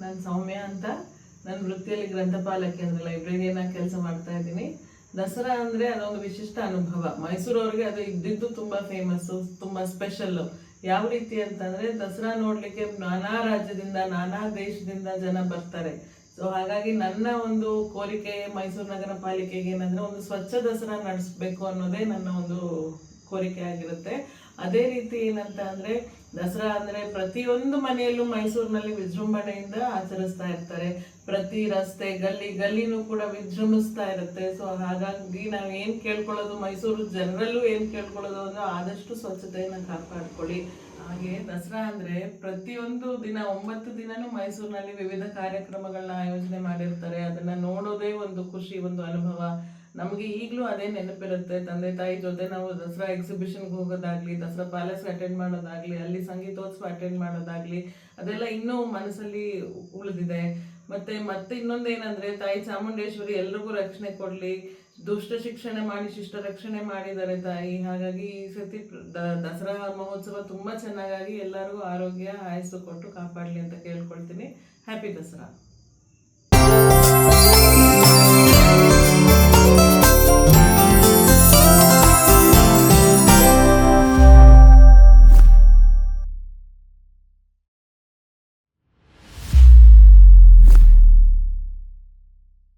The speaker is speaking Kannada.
ನಾನು ಸೌಮ್ಯ ಅಂತ. ನನ್ನ ವೃತ್ತಿಯಲ್ಲಿ ಗ್ರಂಥಪಾಲಕಿ ಅಂದರೆ ಲೈಬ್ರರಿಯನ್ನ ಕೆಲಸ ಮಾಡ್ತಾ ಇದ್ದೀನಿ. ದಸರಾ ಅಂದ್ರೆ ಅದೊಂದು ವಿಶಿಷ್ಟ ಅನುಭವ. ಮೈಸೂರವ್ರಿಗೆ ಅದು ಇದ್ದಿದ್ದು ತುಂಬಾ ಫೇಮಸ್ಸು ತುಂಬಾ ಸ್ಪೆಷಲ್ಲು ಯಾವ ರೀತಿ ಅಂತಂದ್ರೆ ದಸರಾ ನೋಡಲಿಕ್ಕೆ ನಾನಾ ರಾಜ್ಯದಿಂದ, ನಾನಾ ದೇಶದಿಂದ ಜನ ಬರ್ತಾರೆ. ಸೊ ಹಾಗಾಗಿ ನನ್ನ ಒಂದು ಕೋರಿಕೆ ಮೈಸೂರು ನಗರ ಪಾಲಿಕೆಗೆ ಏನಂದ್ರೆ ಒಂದು ಸ್ವಚ್ಛ ದಸರಾ ನಡೆಸಬೇಕು ಅನ್ನೋದೇ ನನ್ನ ಒಂದು ಕೋರಿಕೆ ಆಗಿರುತ್ತೆ. ಅದೇ ರೀತಿ ಏನಂತ ಅಂದ್ರೆ ದಸರಾ ಅಂದ್ರೆ ಪ್ರತಿಯೊಂದು ಮನೆಯಲ್ಲೂ ಮೈಸೂರಿನಲ್ಲಿ ವಿಜೃಂಭಣೆಯಿಂದ ಆಚರಿಸ್ತಾ ಇರ್ತಾರೆ. ಪ್ರತಿ ರಸ್ತೆ ಗಲ್ಲಿ ಗಲ್ಲಿನೂ ಕೂಡ ವಿಜೃಂಭಿಸ್ತಾ ಇರುತ್ತೆ. ಸೊ ಹಾಗಾಗಿ ನಾವು ಏನ್ ಕೇಳ್ಕೊಳ್ಳೋದು ಮೈಸೂರು ಜನರಲ್ಲೂ ಏನ್ ಕೇಳ್ಕೊಳ್ಳೋದು ಅಂದ್ರೆ ಆದಷ್ಟು ಸ್ವಚ್ಛತೆಯನ್ನ ಕಾಪಾಡ್ಕೊಳ್ಳಿ. ಹಾಗೆ ದಸರಾ ಅಂದ್ರೆ ಪ್ರತಿಯೊಂದು ದಿನ ಒಂಬತ್ತು ದಿನನೂ ಮೈಸೂರಿನಲ್ಲಿ ವಿವಿಧ ಕಾರ್ಯಕ್ರಮಗಳನ್ನ ಆಯೋಜನೆ ಮಾಡಿರ್ತಾರೆ. ಅದನ್ನ ನೋಡೋದೇ ಒಂದು ಖುಷಿ, ಒಂದು ಅನುಭವ. ನಮಗೆ ಈಗಲೂ ಅದೇ ನೆನಪಿರುತ್ತೆ. ತಂದೆ, ತಾಯಿ ಜೊತೆ ನಾವು ದಸರಾ ಎಕ್ಸಿಬಿಷನ್ಗೆ ಹೋಗೋದಾಗಲಿ, ದಸರಾ ಪ್ಯಾಲೇಸ್ ಅಟೆಂಡ್ ಮಾಡೋದಾಗಲಿ, ಅಲ್ಲಿ ಸಂಗೀತೋತ್ಸವ ಅಟೆಂಡ್ ಮಾಡೋದಾಗಲಿ, ಅದೆಲ್ಲ ಇನ್ನೂ ಮನಸ್ಸಲ್ಲಿ ಉಳಿದಿದೆ. ಮತ್ತೆ ಮತ್ತೆ ಇನ್ನೊಂದೇನಂದ್ರೆ ತಾಯಿ ಚಾಮುಂಡೇಶ್ವರಿ ಎಲ್ರಿಗೂ ರಕ್ಷಣೆ ಕೊಡ್ಲಿ. ದುಷ್ಟ ಶಿಕ್ಷಣ ಮಾಡಿ, ಶಿಷ್ಟ ರಕ್ಷಣೆ ಮಾಡಿದ್ದಾರೆ ತಾಯಿ. ಹಾಗಾಗಿ ಈ ಸತಿ ದಸರಾ ಮಹೋತ್ಸವ ತುಂಬಾ ಚೆನ್ನಾಗಾಗಿ ಎಲ್ಲರಿಗೂ ಆರೋಗ್ಯ, ಆಯಸ್ಸು ಕೊಟ್ಟು ಕಾಪಾಡಲಿ ಅಂತ ಕೇಳ್ಕೊಳ್ತೀನಿ. ಹ್ಯಾಪಿ ದಸರಾ.